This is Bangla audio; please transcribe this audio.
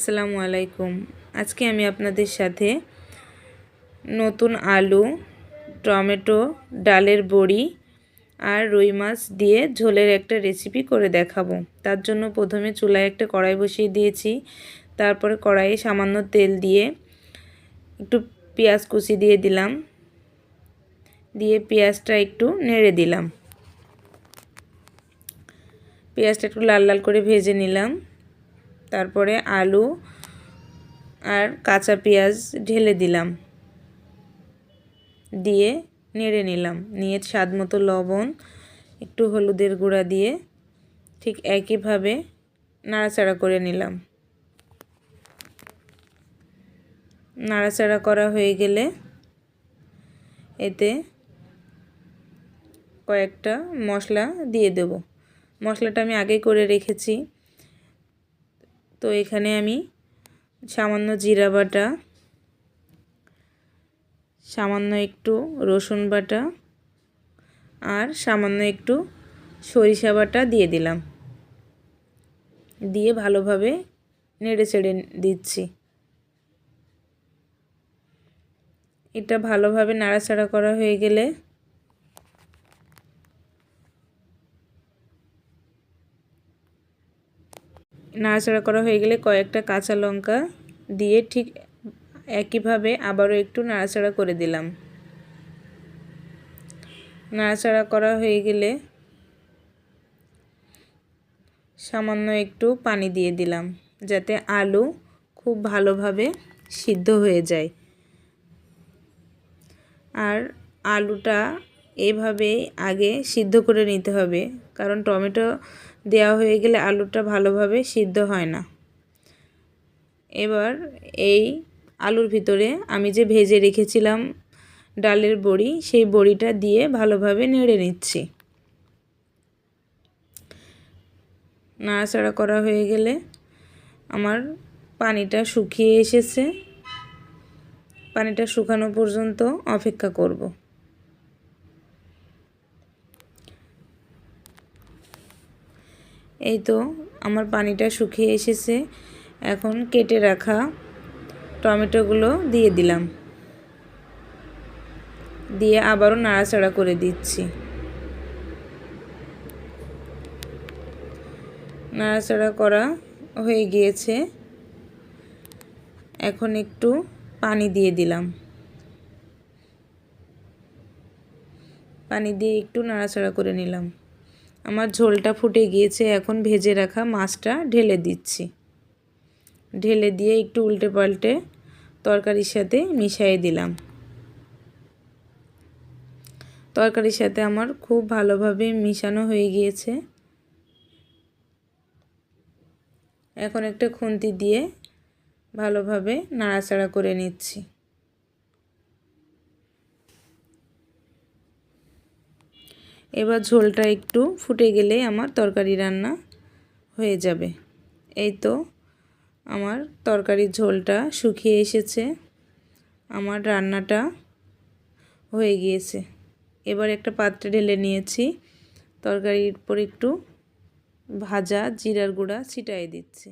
আসসালামু আলাইকুম। আজকে আমি আপনাদের সাথে নতুন আলু, টমেটো, ডালের বড়ি আর রুই মাছ দিয়ে ঝোলের একটা রেসিপি করে দেখাবো। তার জন্য প্রথমে চুলায় একটা কড়াই বসিয়ে দিয়েছি। তারপরে কড়াইয়ে সামান্য তেল দিয়ে একটু পেঁয়াজ কুচি দিয়ে দিলাম। দিয়ে পেঁয়াজটা একটু নেড়ে দিলাম। পেঁয়াজটা একটু লাল লাল করে ভেজে নিলাম। তারপরে আলু আর কাঁচা পেঁয়াজ ঢেলে দিলাম। দিয়ে নেড়ে নিলাম। নিয়ে স্বাদ মতো লবণ, একটু হলুদের গুঁড়া দিয়ে ঠিক একইভাবে নাড়াচাড়া করে নিলাম। নাড়াচাড়া করা হয়ে গেলে এতে কয়েকটা মশলা দিয়ে দেব। মশলাটা আমি আগে করে রেখেছি। তো এখানে আমি সামান্য জিরা বাটা, সামান্য একটু রসুন বাটা আর সামান্য একটু সরিষা বাটা দিয়ে দিলাম। দিয়ে ভালোভাবে নেড়ে চেড়ে দিচ্ছি। এটা ভালোভাবে নাড়াচাড়া করা হয়ে গেলে নাড়াচাড়া করা হয়ে গেলে কয়েকটা কাঁচা লঙ্কা দিয়ে ঠিক একইভাবে আবারও একটু নাড়াচাড়া করে দিলাম। নাড়াচাড়া করা হয়ে গেলে সামান্য একটু পানি দিয়ে দিলাম যাতে আলু খুব ভালোভাবে সিদ্ধ হয়ে যায়। আর আলুটা এভাবে আগে সিদ্ধ করে নিতে হবে। কারণ টমেটো দেওয়া হয়ে গেলে আলুটা ভালোভাবে সিদ্ধ হয় না। এবার এই আলুর ভিতরে আমি যে ভেজে রেখেছিলাম ডালের বড়ি, সেই বড়িটা দিয়ে ভালোভাবে নেড়ে নিচ্ছি। নাড়াচাড়া করা হয়ে গেলে আমার পানিটা শুকিয়ে এসেছে। পানিটা শুকানো পর্যন্ত অপেক্ষা করব। এই তো, আমার পানিটা শুকিয়ে এসেছে। এখন কেটে রাখা টমেটোগুলো দিয়ে দিলাম। দিয়ে আবারও নাড়াচাড়া করে দিচ্ছি। নাড়াচাড়া করা হয়ে গিয়েছে। এখন একটু পানি দিয়ে দিলাম। পানি দিয়ে একটু নাড়াচাড়া করে নিলাম। আমার ঝোলটা ফুটে গিয়েছে, এখন ভেজে রাখা মাছটা ঢেলে দিচ্ছি। ঢেলে দিয়ে একটু উল্টে পাল্টে তরকারির সাথে মিশিয়ে দিলাম। তরকারির সাথে আমার খুব ভালোভাবে মিশানো হয়ে গিয়েছে। এখন একটা খুন্তি দিয়ে ভালোভাবে নাড়াচাড়া করে নিচ্ছি। এবার ঝোলটা একটু ফুটে গেলে আমার তরকারি রান্না হয়ে যাবে। এই তো আমার তরকারির ঝোলটা শুকিয়ে এসেছে। আমার রান্নাটা হয়ে গিয়েছে। এবার একটা পাত্রে ঢেলে নিয়েছি। তরকারির উপর একটু ভাজা জিরার গুঁড়া ছিটাই দিচ্ছি।